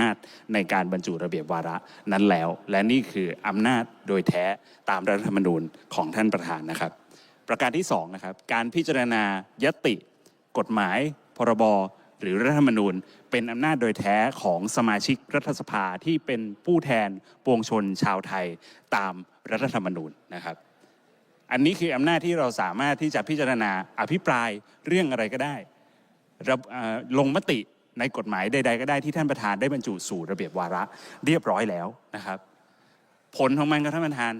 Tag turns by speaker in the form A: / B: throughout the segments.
A: นาจในการบรรจุระเบียบวาระนั้นแล้ว และนี่คืออำนาจโดยแท้ตามรัฐธรรมนูญของท่านประธานนะครับ ประการที่สองนะครับการพิจารณายติ กฎหมาย พรบหรือรัฐธรรมนูญ เป็นอำนาจโดยแท้ของสมาชิกรัฐสภาที่เป็นผู้แทนปวงชนชาวไทยตามรัฐธรรมนูญนะครับอันนี้คืออำนาจที่เราสามารถที่จะพิจารณาอภิปรายเรื่องอะไรก็ได้ลงมติ ในกฎหมายใด ๆ ก็ได้ที่ท่านประธานได้บรรจุสู่ระเบียบวาระเรียบร้อยแล้วนะครับ ผลของมันครับท่านประธาน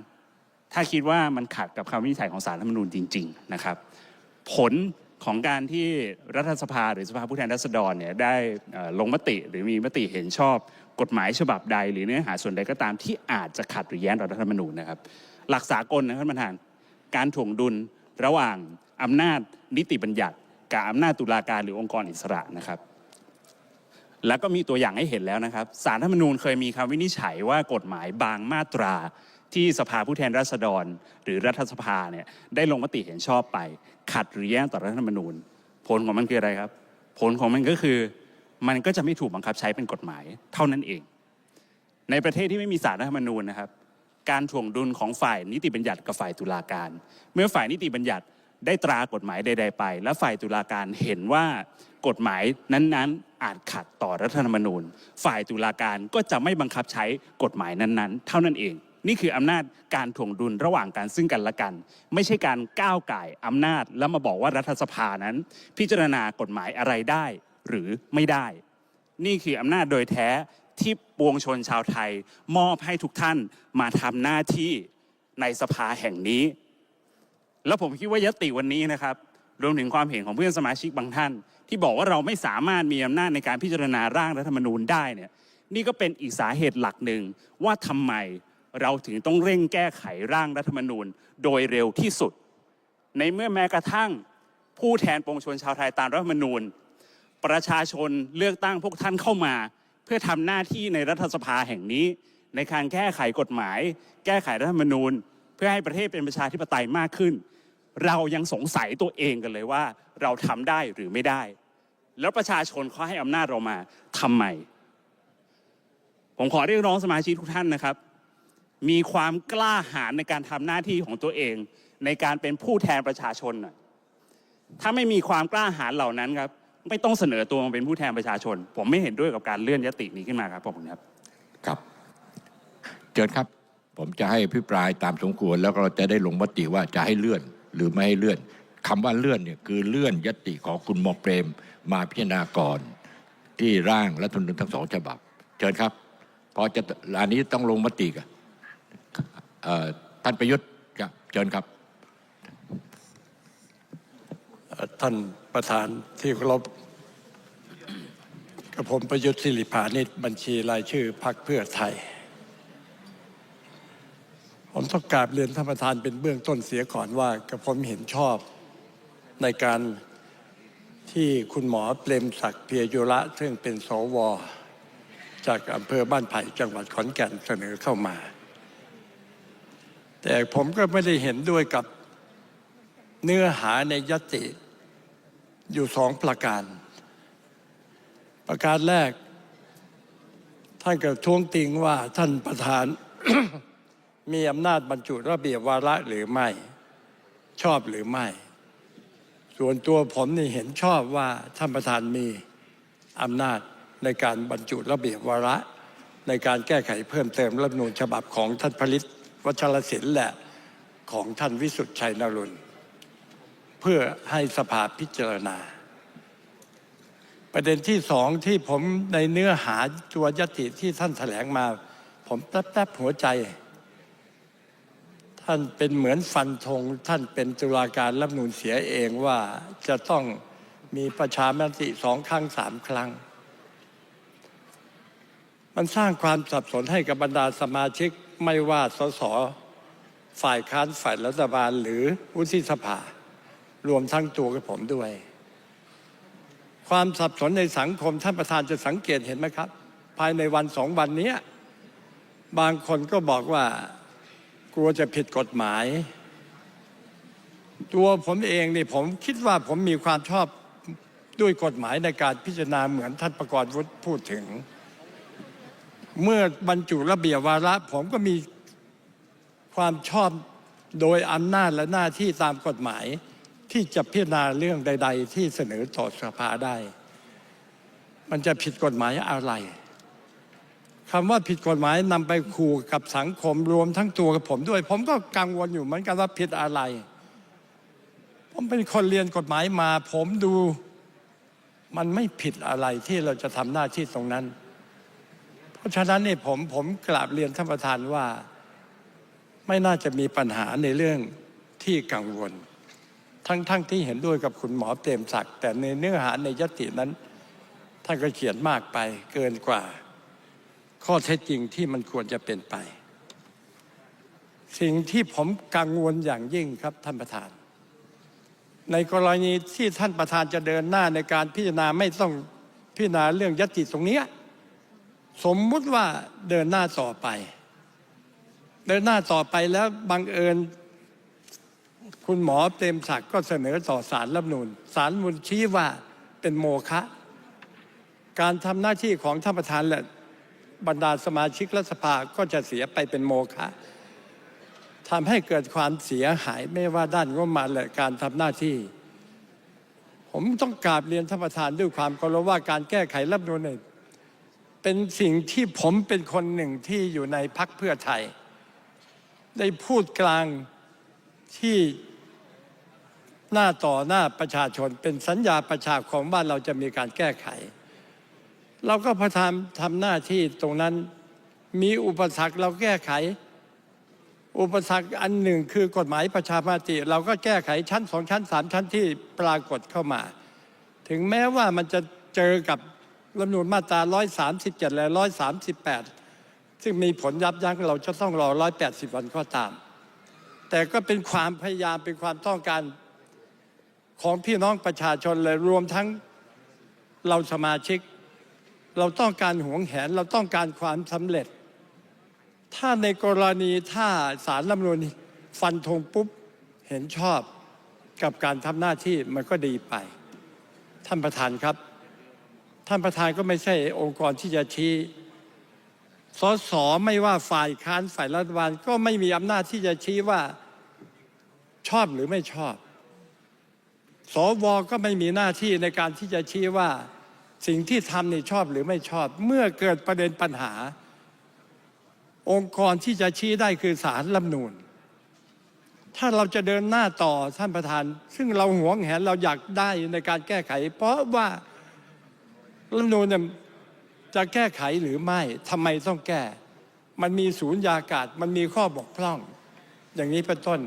A: ถ้าคิดว่ามันขัดกับคำวินิจฉัยของสารรัฐธรรมนูญจริง ๆ นะครับ ผลของการที่รัฐสภาหรือสภาผู้แทนราษฎรเนี่ยได้ลงมติหรือมีมติเห็นชอบ กฎหมายฉบับใด หรือเนื้อหาส่วนใดก็ตามที่อาจจะขัดหรือแย้งต่อรัฐธรรมนูญนะครับ หลักสากลนะท่านประธาน การถ่วงดุลระหว่างอำนาจนิติบัญญัติ กับอำนาจตุลาการหรือองค์กรอิสระนะครับ แล้วก็มีตัวอย่างให้เห็นแล้วนะครับสารธรรมนูญเคยมีคำวินิจฉัยว่ากฎหมายบางมาตราที่สภาผู้แทนราษฎร หรือรัฐสภาเนี่ยได้ลงมติเห็นชอบไป ขัดหรือแย้งต่อรัฐธรรมนูญ ผลของมันคืออะไรครับ ผลของมันก็คือ มันก็จะไม่ถูกบังคับใช้เป็นกฎหมายเท่านั้นเอง ในประเทศที่ไม่มีสารรัฐธรรมนูญนะครับ การถ่วงดุลของฝ่ายนิติบัญญัติกับฝ่ายตุลาการ เมื่อฝ่ายนิติบัญญัติได้ตรากฎหมายใด ๆ ไป และฝ่ายตุลาการเห็นว่ากฎหมายนั้นๆ อาจขัดต่อรัฐธรรมนูญ ฝ่ายตุลาการก็จะไม่บังคับใช้กฎหมายนั้นๆ เท่านั้นเอง นี่คืออำนาจการถ่วงดุลระหว่างกันซึ่งกันและกัน ไม่ใช่การก้าวไก่อำนาจแล้วมาบอกว่ารัฐสภานั้น พิจารณากฎหมายอะไรได้หรือไม่ได้ นี่คืออำนาจโดยแท้ที่ปวงชนชาวไทย มอบให้ทุกท่านมาทำหน้าที่ในสภาแห่งนี้ แล้วผมคิดว่ายติวันนี้นะครับ รวมถึงความเห็นของเพื่อนสมาชิกบางท่าน ที่บอกว่าเราไม่สามารถมีอำนาจในการพิจารณาร่างรัฐธรรมนูญได้เนี่ยนี่ก็เป็นอีกสาเหตุหลักหนึ่งว่าทำไมเราถึงต้องเร่งแก้ไขร่างรัฐธรรมนูญโดยเร็วที่สุด ในเมื่อแม้กระทั่งผู้แทนปวงชนชาวไทยตามรัฐธรรมนูญ ประชาชนเลือกตั้งพวกท่านเข้ามา เพื่อทำหน้าที่ในรัฐสภาแห่งนี้ ในการแก้ไขกฎหมาย แก้ไขรัฐธรรมนูญ เพื่อให้ประเทศเป็นประชาธิปไตยมากขึ้น เรายังสงสัยตัวเองกันเลยว่า เราทำได้หรือไม่ได้ แล้วประชาชนเขาให้อำนาจเรามาทำไม ผมขอเรียกร้องสมาชิกทุกท่านนะครับ มีความกล้าหาญในการทำหน้าที่ของตัวเอง ในการเป็นผู้แทนประชาชนหน่อยถ้าไม่มีความกล้าหาญเหล่านั้นครับ ไม่ต้องเสนอตัวมาเป็นผู้แทนประชาชน ผมไม่เห็นด้วยกับการเลื่อนยตินี้ขึ้นมาครับขอบคุณครับ
B: ครับเชิญครับ ผมจะให้พิปรายตามสมควรแล้วก็เราจะได้ลงมติว่าจะให้เลื่อน หรือไม่ให้เลื่อนคำว่าเลื่อนเนี่ยคือเลื่อนยติของคุณหมอเปรม มาพิจารณาก่อนที่ร่างรัฐธรรมนูญทั้งสองฉบับ เชิญครับพอจะอันนี้ต้องลงมติกันท่านประยุทธ์ครับเชิญครับ
C: ท่านประธานที่เคารพกับผมประยุทธ์สิริพานิชบัญชีรายชื่อพรรคเพื่อไทย ผมต้องกราบเรียนท่านประธานเป็นเบื้องต้นเสียก่อนว่ากับผมเห็นชอบในการที่คุณหมอเปรมศักดิ์เพียยุระซึ่งเป็นสว จากอำเภอบ้านไผ่จังหวัดขอนแก่นเสนอเข้ามา แต่ผมก็ไม่ได้เห็นด้วยกับเนื้อหาในยติอยู่สองประการ ประการแรก ท่านกระท้วงติงว่าท่านประธาน มีอำนาจบรรจุระเบียบวาระหรือไม่ ชอบหรือไม่ ส่วนตัวผมนี่เห็นชอบว่าท่านประธานมีอำนาจในการบรรจุระเบียบวาระ ในการแก้ไขเพิ่มเติมรัฐนูญฉบับของท่านผลิตวัชรศิลป์และของท่านวิสุทธิ์ชัยนรุณเพื่อให้สภาพิจารณา ประเด็นที่สองที่ผมในเนื้อหาตัวยติที่ท่านแถลงมา ผมแทบๆหัวใจ ท่านเป็นเหมือนฟันธงท่านเป็นตุลาการรัฐมนูญเสียเองว่าจะต้องมีประชามติสองครั้งสามครั้ง มันสร้างความสับสนให้กับบรรดาสมาชิกไม่ว่าสสฝ่ายค้านฝ่ายรัฐบาลหรือวุฒิสภา รวมทั้งตัวกับผมด้วย ความสับสนในสังคมท่านประธานจะสังเกตเห็นไหมครับ ภายในวันสองวันนี้บางคนก็บอกว่า กลัวจะผิดกฎหมาย ตัวผมเองนี่ผมคิดว่าผมมีความชอบด้วยกฎหมายในการพิจารณาเหมือนท่านประกรณ์วุฒิพูดถึง เมื่อบรรจุระเบียบวาระ ผมก็มีความชอบโดยอำนาจและหน้าที่ตามกฎหมายที่จะพิจารณาเรื่องใด ๆ ที่เสนอต่อสภาได้ มันจะผิดกฎหมายอะไร คำว่าผิดกฎหมายนำไปขู่กับสังคมรวมทั้งตัวกับผมด้วย ผมก็กังวลอยู่เหมือนกันว่าผิดอะไร ผมเป็นคนเรียนกฎหมายมา ผมดูมันไม่ผิดอะไรที่เราจะทำหน้าที่ตรงนั้น เพราะฉะนั้นเนี่ยผมผมกราบเรียนท่านประธานว่า ไม่น่าจะมีปัญหาในเรื่องที่กังวล ทั้งทั้งที่เห็นด้วยกับคุณหมอเปรมศักดิ์แต่ในเนื้อหาในยตินั้นท่านก็เขียนมากไปเกินกว่า ข้อเท็จจริงที่มันควรจะเป็นไป สิ่งที่ผมกังวลอย่างยิ่งครับท่านประธาน ในกรณีที่ท่านประธานจะเดินหน้าในการพิจารณาไม่ต้องพิจารณาเรื่องยติตรงนี้สมมุติว่าเดินหน้าต่อไป เดินหน้าต่อไปแล้วบังเอิญ คุณหมอเต็มศักดิ์ก็เสนอต่อสารรัฐนูญสารรัฐธรรมนูญชี้ว่าเป็นโมฆะการทำหน้าที่ของท่านประธานและ บรรดาสมาชิกรัฐสภาก็จะเสียไปเป็นโมฆะทำให้เกิดความเสียหายไม่ว่าด้านงบประมาณและการทำหน้าที่ ผมต้องกราบเรียนท่านประธานด้วยความเคารพว่าการแก้ไขรัฐมนูญเนี่ยเป็นสิ่งที่ผมเป็นคนหนึ่งที่อยู่ในพักเพื่อไทย ได้พูดกลางที่หน้าต่อหน้าประชาชนเป็นสัญญาประชาของบ้านเราจะมีการแก้ไข เราก็พยายามทำหน้าที่ตรงนั้น มีอุปสรรคเราแก้ไข อุปสรรคอันหนึ่งคือกฎหมายประชามติ เราก็แก้ไขชั้นสองชั้นสามชั้นที่ปรากฏเข้ามา ถึงแม้ว่ามันจะเจอกับรัฐธรรมนูญมาตรา 137 และ 138 ซึ่งมีผลยับยั้งเราจะต้องรอ 180 วันก็ตาม แต่ก็เป็นความพยายามเป็นความต้องการของพี่น้องประชาชนเลยรวมทั้งเราสมาชิก เราต้องการหวงแหนเราต้องการความสำเร็จ ถ้าในกรณีถ้าสารรัฐมนูญฟันธงปุ๊บเห็นชอบกับการทำหน้าที่มันก็ดีไป ท่านประธานครับ ท่านประธานก็ไม่ใช่องค์กรที่จะชี้สสไม่ว่าฝ่ายค้านฝ่ายรัฐบาลก็ไม่มีอำนาจที่จะชี้ว่าชอบหรือไม่ชอบ สวก็ไม่มีหน้าที่ในการที่จะชี้ว่า สิ่งที่ทำนี่ชอบหรือไม่ชอบ เมื่อเกิดประเด็นปัญหา องค์กรที่จะชี้ได้คือสารรัฐนูญถ้าเราจะเดินหน้าต่อท่านประธาน ซึ่งเราหวงแหนเราอยากได้ในการแก้ไข เพราะว่ารัฐนูญเนี่ยจะแก้ไขหรือไม่ทำไมต้องแก้ มันมีศูนย์ยากาศ มันมีข้อบกพร่อง อย่างนี้เป็นต้น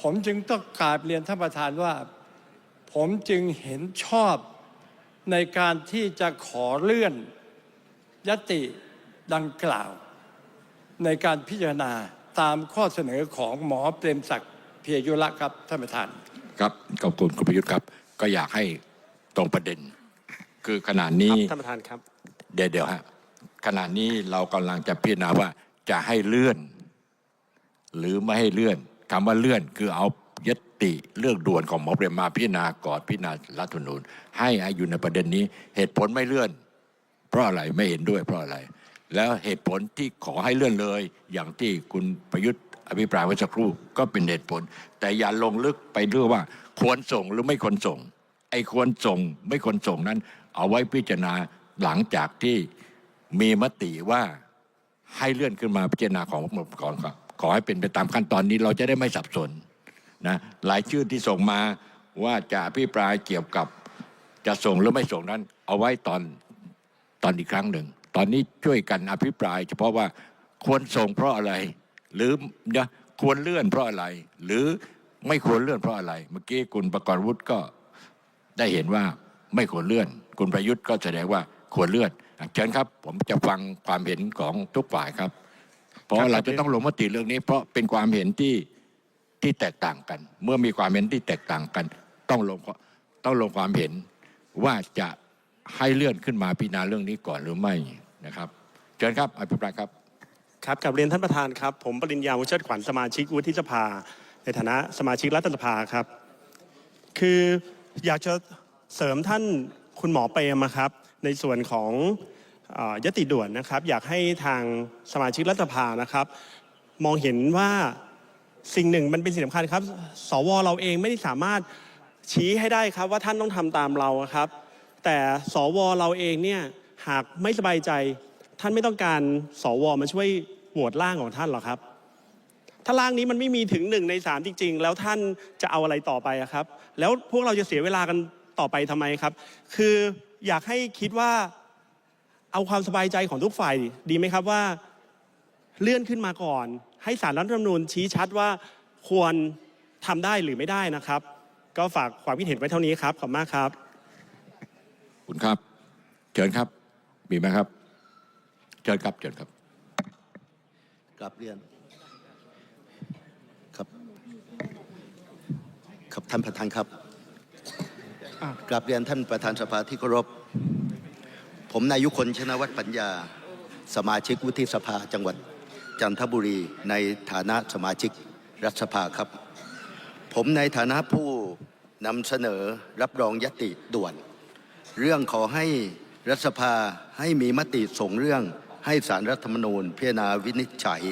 C: ผมจึงต้องกราบเรียนท่านประธานว่า ผมจึงเห็นชอบ ในการที่จะขอเลื่อนยติดังกล่าว ในการพิจารณาตามข้อเสนอของหมอเปรมศักดิ์เพียยุระครับท่านประธาน
B: ครับขอบคุณคุณประยุทธ์ครับ ก็อยากให้ตรงประเด็น คือขณะ
D: ค
B: นี้
D: รับท่านประธานครับ
B: เดี๋ยวเดี๋ยวฮะขณะนี้เรากำลังจะพิจารณาว่าจะให้เลื่อน หรือไม่ให้เลื่อนคำว่าเลื่อนคือเอาย ติเรื่องด่วนของหมอเปรมมาพิจารณาก่อนพิจารณารัฐธรรมนูญให้อายุในประเด็นนี้ เหตุผลไม่เลื่อน เพราะอะไรไม่เห็นด้วยเพราะอะไร แล้วเหตุผลที่ขอให้เลื่อนเลย อย่างที่คุณประยุทธ์อภิปรายไว้สักครู่ก็เป็นเหตุผล แต่อย่าลงลึกไปเรื่องว่า ควรส่งหรือไม่ควรส่ง ไอ้ควรส่งไม่ควรส่งนั้น เอาไว้พิจารณาหลังจากที่มีมติว่าให้เลื่อนขึ้นมาพิจารณาของหมดก่อนครับขอให้เป็นไปตามขั้นตอนนี้เราจะได้ไม่สับสน นะหลายชื่อที่ส่งมาว่าจะอภิปรายเกี่ยวกับจะส่งหรือไม่ส่งนั้น เอาไว้ตอนตอนอีกครั้งหนึ่ง ตอนนี้ช่วยกันอภิปราย เฉพาะว่าควรส่งเพราะอะไร หรือนะควรเลื่อนเพราะอะไร หรือไม่ควรเลื่อนเพราะอะไร เมื่อกี้คุณประกรณ์วุฒิก็ได้เห็นว่าไม่ควรเลื่อน คุณประยุทธ์ก็แสดงว่าควรเลื่อนเชิญครับ ผมจะฟังความเห็นของทุกฝ่ายครับ เพราะเราจะต้องลงมติเรื่องนี้ เพราะเป็นความเห็นที่ ที่แตกต่างกัน เมื่อมีความเห็นที่แตกต่างกัน ต้องลงต้องลงความเห็นว่าจะให้เลื่อนขึ้นมาพิจารณาเรื่องนี้ก่อนหรือไม่นะครับเชิญครับอภิปรายครับ
D: ครับกับเรียนท่านประธานครับ ผมปริญญาวุฒิเชิดขวัญสมาชิกวุฒิสภา ในฐานะสมาชิกรัฐสภาครับ คืออยากจะเสริมท่านคุณหมอเปรมครับ ในส่วนของยติด่วนนะครับ อยากให้ทางสมาชิกรัฐสภานะครับ มองเห็นว่า สิ่งหนึ่งมันเป็นสิ่งสำคัญครับ สวเราเองไม่ได้สามารถชี้ให้ได้ครับว่าท่านต้องทำตามเราครับ แต่สวเราเองเนี่ยหากไม่สบายใจ ท่านไม่ต้องการสวมาช่วยโหวตร่างของท่านหรอครับ ถ้าร่างนี้มันไม่มีถึงหนึ่งในสามจริง ๆ แล้วท่านจะเอาอะไรต่อไปครับ แล้วพวกเราจะเสียเวลากันต่อไปทำไมครับ คืออยากให้คิดว่าเอาความสบายใจของทุกฝ่ายดีไหมครับว่า เลื่อนขึ้นมาก่อน ให้สารรัฐธรรมนูญชี้ชัดว่าควรทำได้หรือไม่ได้นะครับ ก็ฝากความคิดเห็นไว้เท่านี้ครับ ขอบคุณมากครับ
B: คุณครับเชิญครับ มีไหมครับเชิญครับเชิญครับ
E: กราบเรียนครับ ครับท่านประธานครับกราบเรียนท่านประธานสภาที่เคารพ ผมนายยุคนชนะวัฒน์ปัญญา สมาชิกวุฒิสภาจังหวัด จันทบุรีในฐานะสมาชิกรัฐสภาครับ ผมในฐานะผู้นำเสนอรับรองยติด่วน เรื่องขอให้รัฐสภาให้มีมติส่งเรื่องให้สารรัฐธรรมนูญพิจารณาวินิจฉัย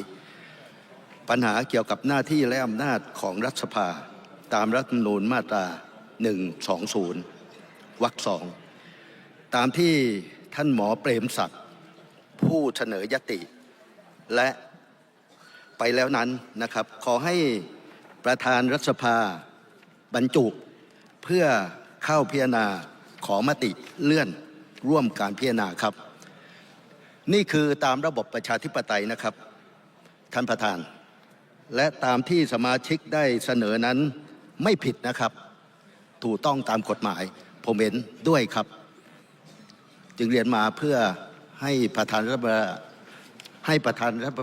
E: ปัญหาเกี่ยวกับหน้าที่และอำนาจของรัฐสภา ตามรัฐธรรมนูญมาตรา 120 วรรคสองตามที่ท่านหมอเปรมศักดิ์ผู้เสนอยติ และ ไปแล้วนั้นนะครับ ขอให้ประธานรัฐสภาบรรจุเพื่อเข้าพิจารณาขอมติเลื่อนร่วมการพิจารณาครับ นี่คือตามระบบประชาธิปไตยนะครับ ท่านประธาน และตามที่สมาชิกได้เสนอนั้นไม่ผิดนะครับ ถูกต้องตามกฎหมาย ผมเห็นด้วยครับ จึงเรียนมาเพื่อให้ประธานรัฐให้ประธานรัฐ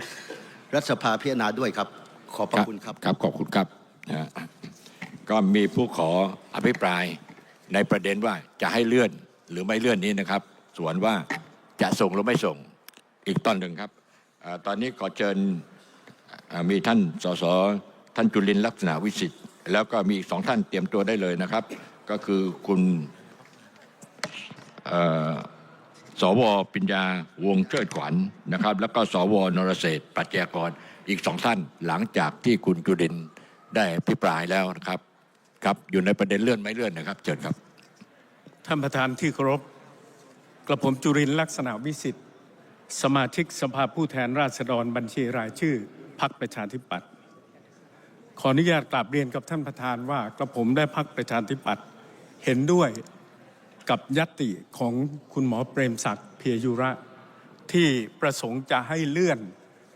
E: รัฐสภาพิจารณาด้วยครับ ขอบพระคุณครับ
B: ครับขอบคุณครับนะก็มีผู้ขออภิปรายในประเด็นว่าจะให้เลื่อนหรือไม่เลื่อนนี้นะครับ ส่วนว่าจะส่งหรือไม่ส่งอีกตอนหนึ่งครับอตอนนี้ขอเชิญมีท่านสสท่านจุลินลักษณะวิสิทธิ์แล้วก็มีอีกสองท่านเตรียมตัวได้เลยนะครับ ก็คือคุณ สวปิญญาวงเชิดขวัญนะครับ แล้วก็สวนรเศรษฐปัจจกรอีกสองท่านหลังจากที่คุณจุดินได้พิปรายแล้วนะครับครับอยู่ในประเด็นเลื่อนไม่เลื่อนนะครับ เชิญครับ
F: ท่านประธานที่เคารพกระผมจุรินลักษณะวิสิทธิ์ สมาชิกสภาผู้แทนราษฎรบัญชีรายชื่อพักประชาธิปัตย์ขออนุญาตกราบเรียนกับท่านประธานว่ากระผมได้พักประชาธิปัตย์เห็นด้วย กับยตติของคุณหมอเปรมศักดิ์เพียยุระ ที่ประสงค์จะให้เลื่อน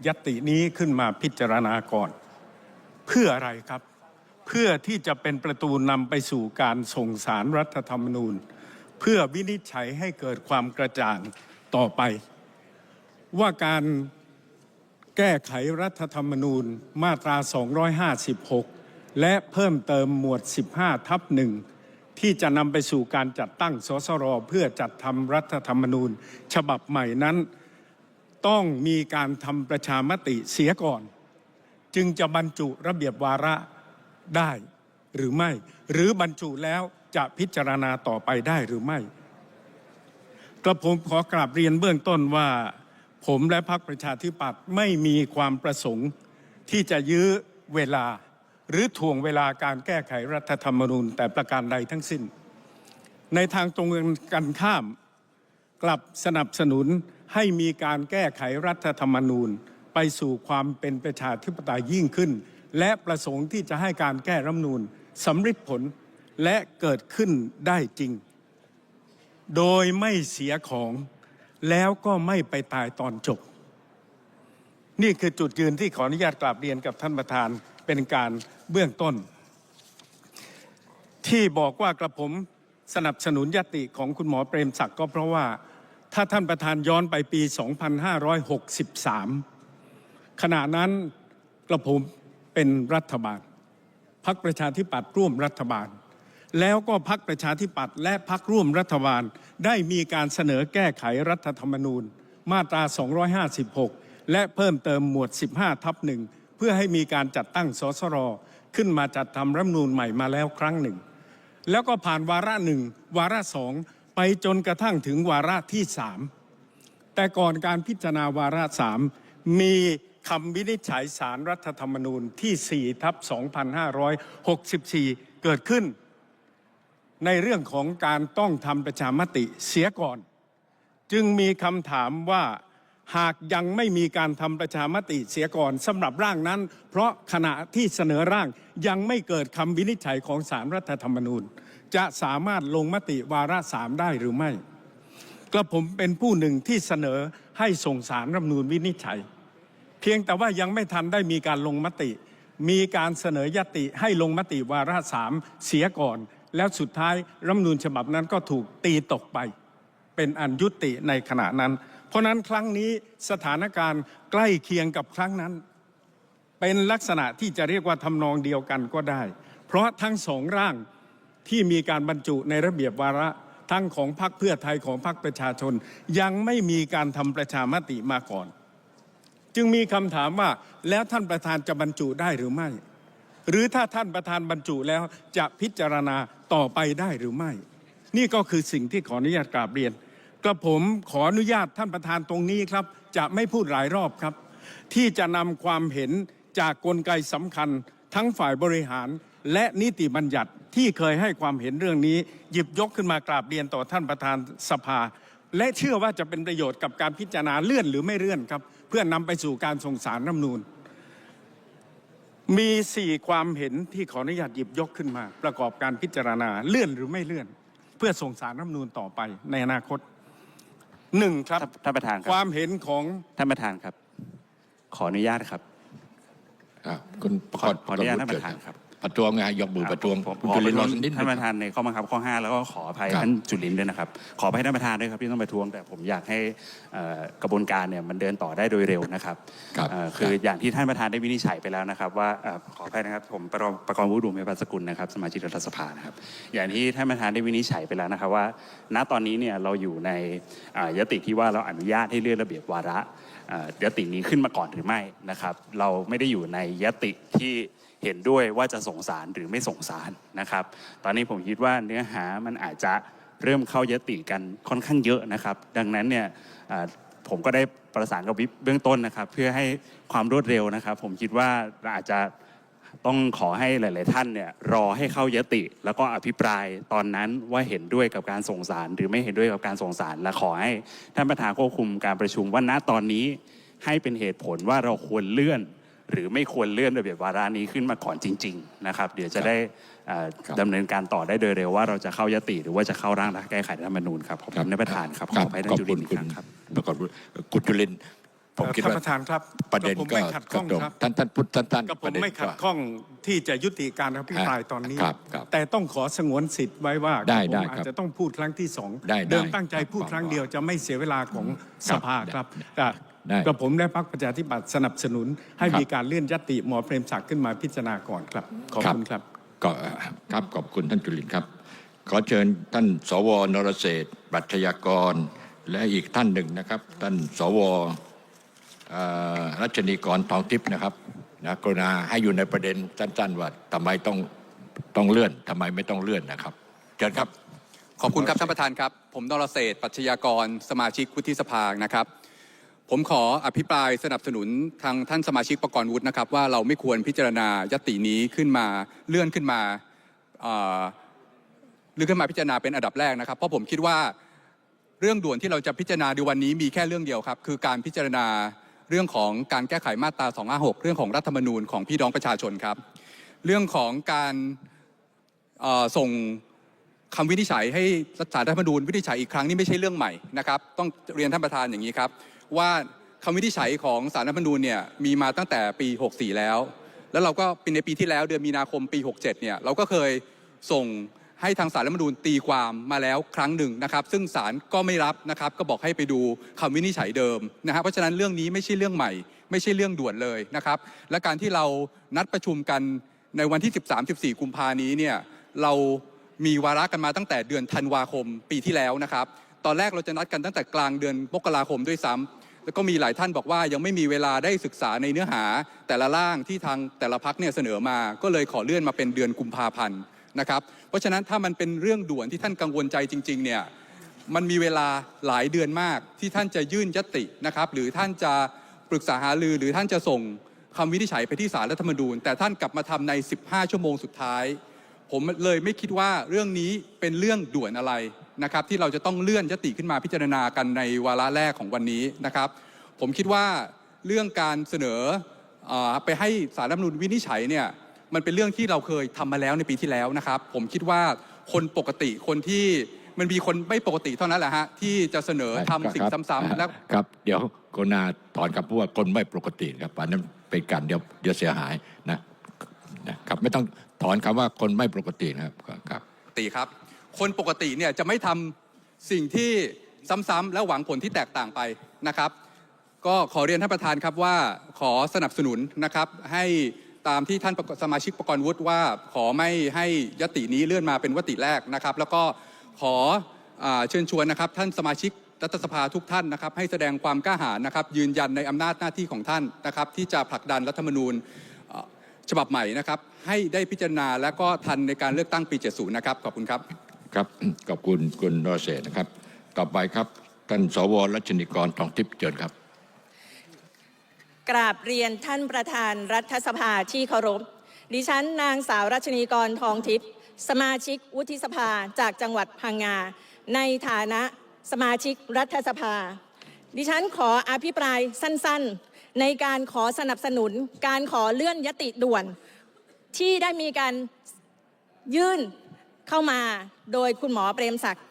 F: ยตตินี้ขึ้นมาพิจารณาก่อน เพื่ออะไรครับ เพื่อที่จะเป็นประตูนำไปสู่การส่งสารรัฐธรรมนูญ เพื่อวินิจฉัยให้เกิดความกระจ่างต่อไป ว่าการแก้ไขรัฐธรรมนูญมาตรา 256 และเพิ่มเติมหมวด 15 ทับหนึ่ง ที่จะนำไปสู่การจัดตั้งสสรเพื่อจัดทำรัฐธรรมนูญ ฉบับใหม่นั้น ต้องมีการทำประชามติเสียก่อน จึงจะบรรจุระเบียบวาระได้หรือไม่ หรือบรรจุแล้วจะพิจารณาต่อไปได้หรือไม่ กระผมขอกราบเรียนเบื้องต้นว่า ผมและพรรคประชาธิปัตย์ไม่มีความประสงค์ที่จะยื้อเวลา หรือถ่วงเวลาการแก้ไขรัฐธรรมนูญแต่ประการใดทั้งสิ้น ในทางตรงกันข้าม กลับสนับสนุนให้มีการแก้ไขรัฐธรรมนูญไปสู่ความเป็นประชาธิปไตยยิ่งขึ้น และประสงค์ที่จะให้การแก้รัฐนูญสำฤทธิ์ผลและเกิดขึ้นได้จริง โดยไม่เสียของแล้วก็ไม่ไปตายตอนจบ นี่คือจุดยืนที่ขออนุญาตกราบเรียนกับท่านประธาน เป็นการเบื้องต้น ที่บอกว่ากระผมสนับสนุนยติของคุณหมอเปรมศักดิ์ก็เพราะว่าถ้าท่านประธานย้อนไปปี 2563 ขณะนั้นกระผมเป็นรัฐบาลพักประชาธิปัตย์ร่วมรัฐบาล แล้วก็พักประชาธิปัตย์และพักร่วมรัฐบาล ได้มีการเสนอแก้ไขรัฐธรรมนูญ มาตรา 256 และเพิ่มเติมหมวด 15 ทับหนึ่ง พื่อให้มีการจัดตั้งสสรขึ้นมาจัดทำรัฐธรรมนูญใหม่มาแล้วครั้งหนึ่ง แล้วก็ผ่านวาระหนึ่งวาระสองไปจนกระทั่งถึงวาระที่สามแต่ก่อนการพิจารณาวาระสามมีคำวินิจฉัยสารรัฐธรรมนูญที่4ทับ2564 เกิดขึ้น ในเรื่องของการต้องทำประชามติเสียก่อน จึงมีคำถามว่า หากยังไม่มีการทำประชามติเสียก่อนสำหรับร่างนั้น เพราะขณะที่เสนอร่างยังไม่เกิดคำวินิจฉัยของสารรัฐธรรมนูญ จะสามารถลงมติวาระสามได้หรือไม่ กระผมเป็นผู้หนึ่งที่เสนอให้ส่งสารรัฐมนูญวินิจฉัย เพียงแต่ว่ายังไม่ทันได้มีการลงมติ มีการเสนอยติให้ลงมติวาระสามเสียก่อน แล้วสุดท้ายรัฐมนูญฉบับนั้นก็ถูกตีตกไป เป็นอันยุติในขณะนั้น เพราะนั้นครั้งนี้สถานการณ์ใกล้เคียงกับครั้งนั้น เป็นลักษณะที่จะเรียกว่าทำนองเดียวกันก็ได้ เพราะทั้งสองร่างที่มีการบรรจุในระเบียบวาระทั้งของพรรคเพื่อไทยของพรรคประชาชน ยังไม่มีการทำประชามติมาก่อน จึงมีคำถามว่าแล้วท่านประธานจะบรรจุได้หรือไม่ หรือถ้าท่านประธานบรรจุแล้วจะพิจารณาต่อไปได้หรือไม่ นี่ก็คือสิ่งที่ขออนุญาตกราบเรียน กระผมขออนุญาตท่านประธานตรงนี้ครับ จะไม่พูดหลายรอบครับ ที่จะนำความเห็นจากกลไกสำคัญ ทั้งฝ่ายบริหารและนิติบัญญัติที่เคยให้ความเห็นเรื่องนี้ หยิบยกขึ้นมากราบเรียนต่อท่านประธานสภา และเชื่อว่าจะเป็นประโยชน์กับการพิจารณาเลื่อนหรือไม่เลื่อนครับ เพื่อนำไปสู่การส่งสารรัฐมนูญมีสี่ความเห็นที่ขออนุญาตหยิบยกขึ้นมา ประกอบการพิจารณาเลื่อนหรือไม่เลื่อน เพื่อส่งสารรัฐมนูญต่อไปในอนาคต หนึ่งครับ
A: ท่านประธานค
F: ครับวามเห็นของ
A: ท่านประธานครับ ขออนุญาตครับ
B: อะคุณประ
A: ขอก
B: อบ
A: ขออนุญาตท่าน
B: เชิ
A: ประธาน
B: ญ
A: ครับ
B: ประท้วงไงยกมือประท้วง
A: ผม
B: คุณ
A: ขอ
B: จุ
A: ป
B: ลิน
A: ระ
B: ร
A: ท้
B: อ
A: วง
B: สักนิดห
A: ท่าน
B: ง
A: ประธานในข้อบังคับข้อ 5 แล้วก็ขออภัย
B: ครับ
A: ท่านจุลินด้วยนะครับ ขออภัยท่านประธานด้วยครับที่ต้องประท้วงแต่ผมอยากให้เอ่อกระบวนการเนี่ยมันเดินต่อได้โดยเร็วนะครับ
B: ครับ
A: เอ่อคืออย่างที่ท่านประธานได้วินิจฉัยไปแล้วนะครับ ว่าเอ่อขออภัยนะครับผมประกอบประกอบวุฒิดุมเมปัสกุลนะครับสมาชิกรัฐสภานะครับ อย่างที่ท่านประธานได้วินิจฉัยไปแล้วนะครับว่า ณตอนนี้เนี่ยเราอยู่ในอ่ายติที่ว่าเราอนุญาตให้เลื่อนระเบียบวาระอ่ายตินี้ขึ้นมาก่อนหรือไม่นะครับ เราไม่ได้อยู่ในยติที่ เห็นด้วยว่าจะส่งสารหรือไม่ส่งสารนะครับ ตอนนี้ผมคิดว่าเนื้อหามันอาจจะเริ่มเข้ายติกันค่อนข้างเยอะนะครับ ดังนั้นเนี่ยผมก็ได้ประสานกับวิปเบื้องต้นนะครับ เพื่อให้ความรวดเร็วนะครับ ผมคิดว่าเราอาจจะต้องขอให้หลาย ๆ ท่านเนี่ยรอให้เข้ายติ แล้วก็อภิปรายตอนนั้นว่าเห็นด้วยกับการส่งสาร หรือไม่เห็นด้วยกับการส่งสารและขอให้ท่านประธานควบคุมการประชุมว่าณตอนนี้ให้เป็นเหตุผลว่าเราควรเลื่อน หรือไม่ควรเลื่อนระเบียบวาระนี้ขึ้นมาก่อนจริง ๆ นะครับ เดี๋ยวจะได้เอ่อ
B: ครับ
A: ดำเนินการต่อได้โดยเร็วว่าเราจะเข้ายติหรือว่าจะเข้าร่างแก้ไขรัฐธรรมนูญครับขอบคุณท่านประธานครับขออภัยท่านจุลินทร์อีกครั้งครับ
B: ประกอบคุณจุลินทร์ผมคิด
F: ท่าน
B: ว่า
F: ประธานครับ
B: ประเด็น
F: ผม
B: ก็
F: ไม่ขัดข้อง
B: ตรง
F: ครับ
B: ท่านท่านพูดท่านท่าน
F: กับผ
B: ป
F: ม
B: ระเด็น
F: ไม่ขัด
B: ก็
F: ข้องที่จะยุติการอภิปรายตอนนี้
B: ครับครับ
F: แต่ต้องขอสงวนสิทธิ์ไว้ว่า
B: ได้
F: ผม
B: ได้
F: อา
B: ครั
F: จ
B: บ
F: จะต้องพูดครั้งที่สอง
B: ได้ได้
F: เดิมตั้งใจพูด
B: ครับ
F: ครั้งเดียวจะไม่เสียเวลาของสภา
B: ได้
F: ครับอะ
B: ได้
F: กับผมและพรรคประชาธิปัตย์สนับสนุน ให้
B: ครับ
F: มีการเลื่อนยติหมอเปรมศักดิ์ขึ้นมาพิจารณาก่อนครับ ขอบคุณครับ
B: ก็ครับขอบคุณท่านจุลินทร์ครับ ขอเชิญท่านสวนรเศรษฐ์ปรัชญากร และอีกท่านหนึ่งนะครับ ท่านสวเอ่อรัชนีกรทองทิพย์นะครับนะกรุณาให้อยู่ในประเด็นสั้น ๆ ว่าทำไมต้องต้องเลื่อนทำไมไม่ต้องเลื่อนนะครับเชิญครับ
G: ขอบคุณครับท่านประธานครับ ผมนรเศรษฐ์ปัชญากรสมาชิกวุฒิสภานะครับ ผมขออภิปรายสนับสนุนทางท่านสมาชิกประกรณ์วุฒินะครับ ว่าเราไม่ควรพิจารณายตินี้ขึ้นมาเลื่อนขึ้นมาเลื่อนขึ้นมาพิจารณาเป็นอันดับแรกนะครับ เพราะผมคิดว่าเรื่องด่วนที่เราจะพิจารณาในวันนี้มีแค่เรื่องเดียวครับ คือการพิจารณาเรื่องของการแก้ไขมาตรา 256 เรื่องของรัฐธรรมนูญของพี่น้องประชาชนครับ เรื่องของการส่งคำวินิจฉัยให้สารรัฐธรรมนูญวินิจฉัยอีกครั้งนี่ไม่ใช่เรื่องใหม่นะครับ ต้องเรียนท่านประธานอย่างนี้ครับ ว่าคำวินิจฉัยของสารรัฐธรรมนูญเนี่ยมีมาตั้งแต่ปี 64 แล้ว แล้วเราก็เป็นในปีที่แล้วเดือนมีนาคมปี 67 เนี่ยเราก็เคยส่งให้ทางสารรัฐมนูญตีความมาแล้วครั้งหนึ่งนะครับ ซึ่งศาลก็ไม่รับนะครับ ก็บอกให้ไปดูคำวินิจฉัยเดิมนะฮะเพราะฉะนั้นเรื่องนี้ไม่ใช่เรื่องใหม่ ไม่ใช่เรื่องด่วนเลยนะครับ และการที่เรานัดประชุมกันในวันที่ 13-14 กุมภานี้เนี่ยเรามีวาระกันมาตั้งแต่เดือนธันวาคมปีที่แล้วนะครับ ตอนแรกเราจะนัดกันตั้งแต่กลางเดือนมกราคมด้วยซ้ำ แล้วก็มีหลายท่านบอกว่ายังไม่มีเวลาได้ศึกษาในเนื้อหาแต่ละร่างที่ทางแต่ละพักเนี่ยเสนอมา ก็เลยขอเลื่อนมาเป็นเดือนกุมภาพันธ์นะครับเพราะฉะนั้นถ้ามันเป็นเรื่องด่วนที่ท่านกังวลใจจริงๆเนี่ยมันมีเวลาหลายเดือนมากที่ท่านจะยื่นยตินะครับหรือท่านจะปรึกษาหารือหรือท่านจะส่งคำวินิจฉัยไปที่ศาลรัฐธรรมนูญ แต่ท่านกลับมาทำใน 15 ชั่วโมงสุดท้าย ผมเลยไม่คิดว่าเรื่องนี้เป็นเรื่องด่วนอะไร นะครับที่เราจะต้องเลื่อนยติขึ้นมาพิจารณากันในวาระแรกของวันนี้นะครับ ผมคิดว่าเรื่องการเสนอเออไปให้สารรัฐธรรมนูญวินิจฉัยเนี่ยมันเป็นเรื่องที่เราเคยทำมาแล้วในปีที่แล้วนะครับ ผมคิดว่าคนปกติคนที่มันมีคนไม่ปกติเท่านั้นแหละฮะที่จะเสนอทำสิ่ง
B: ครับ
G: ซ้ำๆแล้ว
B: ครับ เดี๋ยวกรุณาถอนคำพูดว่าคนไม่ปกติครับอันนั้นเป็นการเดี๋ยวเดี๋ยวเสียหายนะนะครับไม่ต้องถอนคำว่าคนไม่ปกตินะครับครับ
G: ปกติครับ คนปกติเนี่ยจะไม่ทำสิ่งที่ซ้ำๆและหวังผลที่แตกต่างไปนะครับ ก็ขอเรียนท่านประธานครับว่าขอสนับสนุนนะครับ ให้ตามที่ท่านสมาชิกประกรณ์วุฒิว่า ขอไม่ให้ยตินี้เลื่อนมาเป็นวติแรกนะครับ แล้วก็ขออเชิญชวนนะครับ ท่านสมาชิกรัฐสภาทุกท่านนะครับ ให้แสดงความกล้าหาญนะครับ ยืนยันในอำนาจหน้าที่ของท่านนะครับ ที่จะผลักดันรัฐธรรมนูญฉบับใหม่นะครับ ให้ได้พิจารณาและก็ทันในการเลือกตั้งปี 70 นะครับ ขอบคุณครับ
B: ครับขอบคุณคุณนรเศรษนะครับ ต่อไปครับท่านสวรัชนิกรทองทิพย์เชิญครับ
H: กราบเรียนท่านประธานรัฐสภาที่เคารพดิฉันนางสาวรัชนีกรทองทิพย์สมาชิกวุฒิสภาจากจังหวัดพังงา ในฐานะสมาชิกรัฐสภา ดิฉันขออภิปรายสั้นๆ ในการขอสนับสนุนการขอเลื่อนยติด่วน ที่ได้มีการยื่น เข้ามาโดยคุณหมอเปรมศักดิ์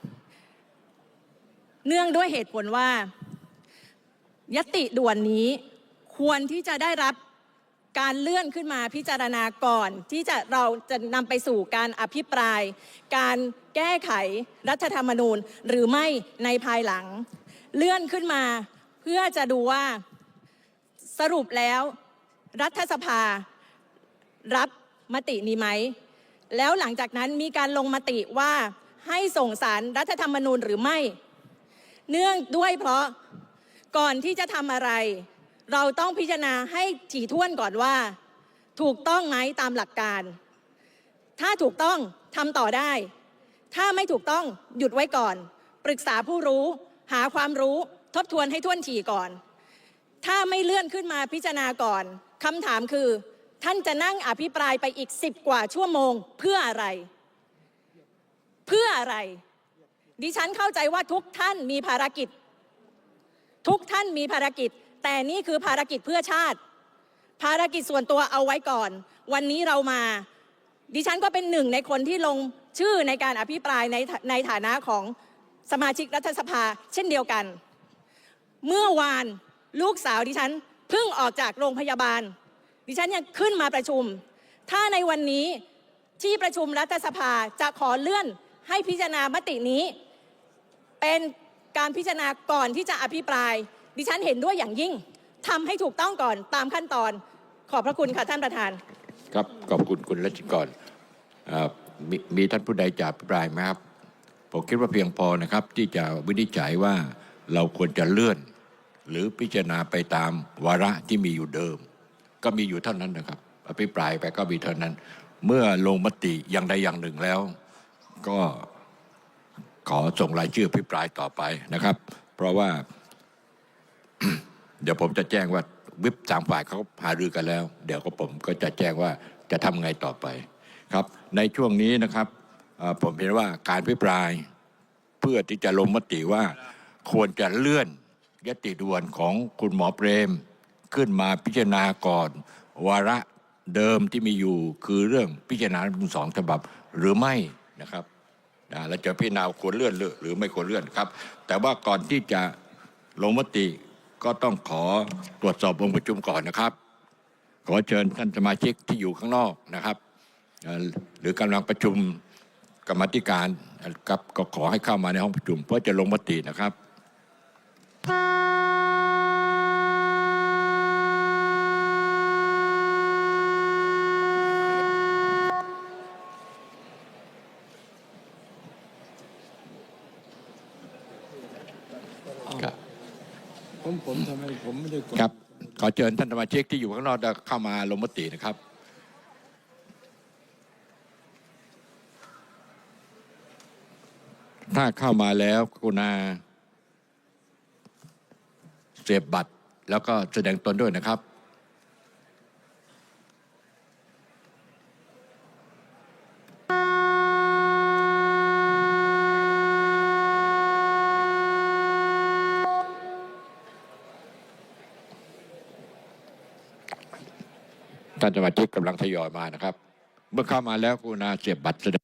H: เนื่องด้วยเหตุผลว่า ยติด่วนนี้ควรที่จะได้รับการเลื่อนขึ้นมาพิจารณาก่อน ที่จะเราจะนำไปสู่การอภิปราย การแก้ไขรัฐธรรมนูญหรือไม่ในภายหลัง เลื่อนขึ้นมาเพื่อจะดูว่าสรุปแล้ว รัฐสภารับมตินี้ไหม แล้วหลังจากนั้นมีการลงมติว่าให้ส่งสารรัฐธรรมนูญหรือไม่ เนื่องด้วยเพราะก่อนที่จะทำอะไร เราต้องพิจารณาให้ถี่ถ้วนก่อนว่า ถูกต้องไหมตามหลักการ ถ้าถูกต้องทำต่อได้ ถ้าไม่ถูกต้องหยุดไว้ก่อน ปรึกษาผู้รู้ หาความรู้ทบทวนให้ท่วนถี่ก่อน ถ้าไม่เลื่อนขึ้นมาพิจารณาก่อนคำถามคือ ท่านจะนั่งอภิปรายไปอีกสิบกว่าชั่วโมงเพื่ออะไร เพื่ออะไร ดิฉันเข้าใจว่าทุกท่านมีภารกิจ ทุกท่านมีภารกิจ แต่นี่คือภารกิจเพื่อชาติ ภารกิจส่วนตัวเอาไว้ก่อน วันนี้เรามา ดิฉันก็เป็นหนึ่งในคนที่ลงชื่อในการอภิปรายในในฐานะของสมาชิกรัฐสภาเช่นเดียวกัน เมื่อวานลูกสาวดิฉันเพิ่งออกจากโรงพยาบาล ดิฉันยังขึ้นมาประชุม ถ้าในวันนี้ที่ประชุมรัฐสภาจะขอเลื่อนให้พิจารณามตินี้ เป็นการพิจารณาก่อนที่จะอภิปราย ดิฉันเห็นด้วยอย่างยิ่งทำให้ถูกต้องก่อนตามขั้นตอน ขอบพระคุณค่ะท่านประธาน
B: ครับขอบคุณคุณรัชกรมมีท่านผู้ใดจะอภิปรายไหมครับผมคิดว่าเพียงพอนะครับ ที่จะวินิจฉัยว่าเราควรจะเลื่อน หรือพิจารณาไปตามวาระที่มีอยู่เดิม ก็มีอยู่เท่านั้นนะครับอภิปรายไปก็มีเท่านั้น เมื่อลงมติอย่างใดอย่างหนึ่งแล้ว ก็ขอส่งรายชื่ออภิปรายต่อไปนะครับ เพราะว่า เดี๋ยวผมจะแจ้งว่าวิปสามฝ่ายเขาหารือกันแล้ว เดี๋ยวก็ผมก็จะแจ้งว่าจะทำไงต่อไปครับ ในช่วงนี้นะครับผมเห็นว่าการพิปราย เพื่อที่จะลงมติว่า ควรจะเลื่อนยติด่วนของคุณหมอเปรม ขึ้นมาพิจารณาก่อน วาระเดิมที่มีอยู่คือเรื่องพิจารณาสองฉบับหรือไม่นะครับนะแล้วจะพิจารณาควรเลื่อนหรือหรือไม่ควรเลื่อนครับ แต่ว่าก่อนที่จะลงมติก็ต้องขอตรวจสอบองค์ประชุมก่อนนะครับ ขอเชิญท่านสมาชิกที่อยู่ข้างนอกนะครับ หรือกำลังประชุมกรรมธิการครับก็ขอให้เข้ามาในห้องประชุม เพื่อจะลงมตินะครับ
C: ผมทำไมผมไม่ได้กด
B: ครับ ขอเชิญท่านสมาชิกที่อยู่ข้างนอกจะเข้ามาลงมตินะครับถ้าเข้ามาแล้วกรุณาเสียบบัตร แล้วก็แสดงตนด้วยนะครับ ท่านสมาชิกกำลังทยอยมานะครับ เมื่อเข้ามาแล้วกรุณาเสียบบัตรแสดง